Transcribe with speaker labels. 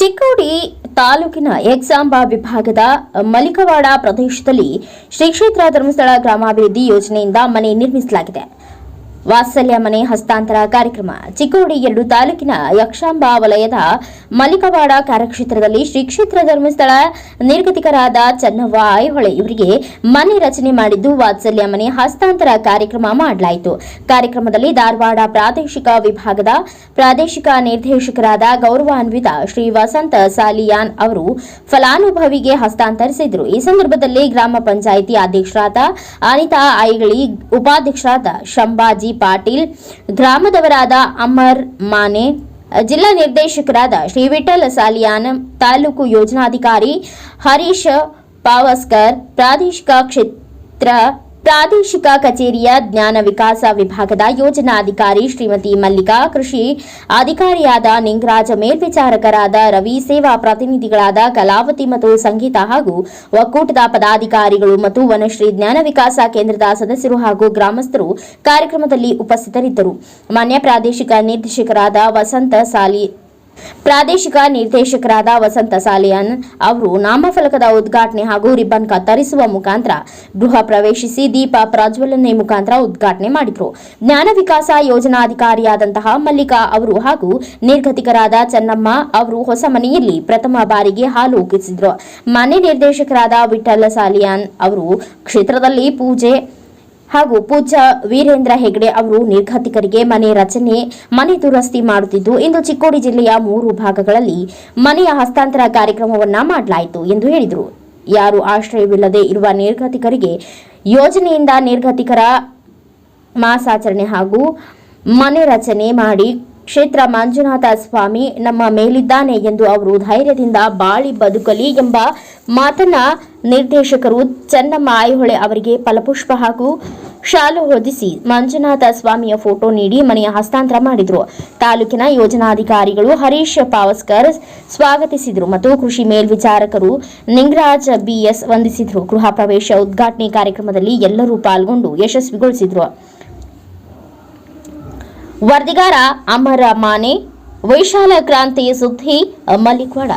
Speaker 1: ಚಿಕ್ಕೋಡಿ ತಾಲೂಕಿನ ಎಕ್ಸಾಂಬಾ ವಿಭಾಗದ ಮಲಿಕವಾಡ ಪ್ರದೇಶದಲ್ಲಿ ಶ್ರೀಕ್ಷೇತ್ರ ಧರ್ಮಸ್ಥಳ ಗ್ರಾಮಾಭಿವೃದ್ಧಿ ಯೋಜನೆಯಿಂದ ಮನೆ ನಿರ್ಮಿಸಲಾಗಿದೆ. ವಾತ್ಸಲ್ಯ ಮನೆ ಹಸ್ತಾಂತರ ಕಾರ್ಯಕ್ರಮ. ಚಿಕ್ಕೋಡಿ ಎರಡು ತಾಲೂಕಿನ ಯಕ್ಷಾಂಬಾ ವಲಯದ ಮಲಿಕವಾಡ ಕಾರ್ಯಕ್ಷೇತ್ರದಲ್ಲಿ ಶ್ರೀ ಕ್ಷೇತ್ರ ಧರ್ಮಸ್ಥಳ ನಿರ್ಗತಿಕರಾದ ಚನ್ನವ್ವ ಐಹೊಳೆ ಇವರಿಗೆ ಮನೆ ರಚನೆ ಮಾಡಿದ್ದು ವಾತ್ಸಲ್ಯ ಮನೆ ಹಸ್ತಾಂತರ ಕಾರ್ಯಕ್ರಮ ಮಾಡಲಾಯಿತು. ಕಾರ್ಯಕ್ರಮದಲ್ಲಿ ಧಾರವಾಡ ಪ್ರಾದೇಶಿಕ ವಿಭಾಗದ ಪ್ರಾದೇಶಿಕ ನಿರ್ದೇಶಕರಾದ ಗೌರವಾನ್ವಿತ ಶ್ರೀ ವಸಂತ ಸಾಲಿಯಾನ್ ಅವರು ಫಲಾನುಭವಿಗೆ ಹಸ್ತಾಂತರಿಸಿದರು. ಈ ಸಂದರ್ಭದಲ್ಲಿ ಗ್ರಾಮ ಪಂಚಾಯಿತಿ ಅಧ್ಯಕ್ಷರಾದ ಅನಿತಾ ಐಗಳಿ, ಉಪಾಧ್ಯಕ್ಷರಾದ ಶಂಭಾಜಿ ಪಾಟೀಲ್, ಗ್ರಾಮದವರಾದ ಅಮರ್ ಮಾನೆ, ಜಿಲ್ಲಾ ನಿರ್ದೇಶಕರಾದ ಶ್ರೀ ವಿಠಲ್ ಸಾಲಿಯಾನ್, ತಾಲೂಕು ಯೋಜನಾಧಿಕಾರಿ ಹರೀಶ್ ಪಾವಸ್ಕರ್, ಪ್ರಾದೇಶಿಕ ಕ್ಷೇತ್ರ ಪ್ರಾದೇಶಿಕ ಕಚೇರಿಯ ಜ್ಞಾನ ವಿಕಾಸ ವಿಭಾಗದ ಯೋಜನಾಧಿಕಾರಿ ಶ್ರೀಮತಿ ಮಲ್ಲಿಕಾ ಕೃಷಿ, ಅಧಿಕಾರಿಯಾದ ನಿಂಗರಾಜ ಮೇಲ್ವಿಚಾರಕರಾದ ರವಿ ಸೇವಾ ಪ್ರತಿನಿಧಿಗಳಾದ ಕಲಾವತಿ ಮತ್ತು ಸಂಗೀತ ಹಾಗೂ ಒಕ್ಕೂಟದ ಪದಾಧಿಕಾರಿಗಳು ಮತ್ತು ವನಶ್ರೀ ಜ್ಞಾನ ವಿಕಾಸ ಕೇಂದ್ರದ ಸದಸ್ಯರು ಹಾಗೂ ಗ್ರಾಮಸ್ಥರು ಕಾರ್ಯಕ್ರಮದಲ್ಲಿ ಉಪಸ್ಥಿತರಿದ್ದರು. ಮಾನ್ಯ ಪ್ರಾದೇಶಿಕ ನಿರ್ದೇಶಕರಾದ ವಸಂತ ಸಾಲಿ ಪ್ರಾದೇಶಿಕ ನಿರ್ದೇಶಕರಾದ ವಸಂತ ಸಾಲಿಯನ್ ಅವರು ನಾಮಫಲಕದ ಉದ್ಘಾಟನೆ ಹಾಗೂ ರಿಬ್ಬನ್ ಕತ್ತರಿಸುವ ಮುಖಾಂತರ ಗೃಹ ಪ್ರವೇಶಿಸಿ ದೀಪ ಪ್ರಜ್ವಲನೆ ಮುಖಾಂತರ ಉದ್ಘಾಟನೆ ಮಾಡಿದರು. ಜ್ಞಾನ ವಿಕಾಸ ಯೋಜನಾಧಿಕಾರಿಯಾದಂತಹ ಮಲ್ಲಿಕಾ ಅವರು ಹಾಗೂ ನಿರ್ಗತಿಕರಾದ ಚೆನ್ನಮ್ಮ ಅವರು ಹೊಸ ಮನೆಯಲ್ಲಿ ಪ್ರಥಮ ಬಾರಿಗೆ ಹಾಲು ಉಕ್ಕಿಸಿದರು ಮನೆ ನಿರ್ದೇಶಕರಾದ ವಿಠಲ ಸಾಲಿಯಾನ್ ಅವರು ಕ್ಷೇತ್ರದಲ್ಲಿ ಪೂಜೆ ಹಾಗೂ ಪೂಜ್ಯ ವೀರೇಂದ್ರ ಹೆಗಡೆ ಅವರು ನಿರ್ಘಾತಿಕರಿಗೆ ಮನೆ ರಚನೆ, ಮನೆ ದುರಸ್ತಿ ಮಾಡುತ್ತಿದ್ದು, ಇಂದು ಚಿಕ್ಕೋಡಿ ಜಿಲ್ಲೆಯ ಮೂರು ಭಾಗಗಳಲ್ಲಿ ಮನೆಯ ಹಸ್ತಾಂತರ ಕಾರ್ಯಕ್ರಮವನ್ನ ಮಾಡಲಾಯಿತು ಎಂದು ಹೇಳಿದರು. ಯಾರು ಆಶ್ರಯವಿಲ್ಲದೆ ಇರುವ ನಿರ್ಘಾತಿಕರಿಗೆ ಯೋಜನೆಯಿಂದ ನಿರ್ಗತಿಕರ ಮಾಸಾಚರಣೆ ಹಾಗೂ ಮನೆ ರಚನೆ ಮಾಡಿ ಕ್ಷೇತ್ರ ಮಂಜುನಾಥ ಸ್ವಾಮಿ ನಮ್ಮ ಮೇಲಿದ್ದಾನೆ ಎಂದು ಅವರು ಧೈರ್ಯದಿಂದ ಬಾಳಿ ಬದುಕಲಿ ಎಂಬ ಮಾತನ್ನ ನಿರ್ದೇಶಕರು ಚೆನ್ನಮ್ಮ ಐಹೊಳೆ ಅವರಿಗೆ ಫಲಪುಷ್ಪ ಹಾಗೂ ಶಾಲು ಹೊದಿಸಿ ಮಂಜುನಾಥ ಸ್ವಾಮಿಯ ಫೋಟೋ ನೀಡಿ ಮನೆಯ ಹಸ್ತಾಂತರ ಮಾಡಿದರು. ತಾಲೂಕಿನ ಯೋಜನಾಧಿಕಾರಿಗಳು ಹರೀಶ್ ಪಾವಸ್ಕರ್ ಸ್ವಾಗತಿಸಿದರು ಮತ್ತು ಕೃಷಿ ಮೇಲ್ವಿಚಾರಕರು ನಿಂಗರಾಜ್ ಬಿಎಸ್ ವಂದಿಸಿದರು. ಗೃಹ ಪ್ರವೇಶ ಉದ್ಘಾಟನೆ ಕಾರ್ಯಕ್ರಮದಲ್ಲಿ ಎಲ್ಲರೂ ಪಾಲ್ಗೊಂಡು ಯಶಸ್ವಿಗೊಳಿಸಿದರು. ವರದಿಗಾರ ಅಮರ ಮಾನೆ ವೈಶಾಲ ಕ್ರಾಂತಿ ಸುದ್ದಿ, ಮಲ್ಲಿಕ್ವಾಡ.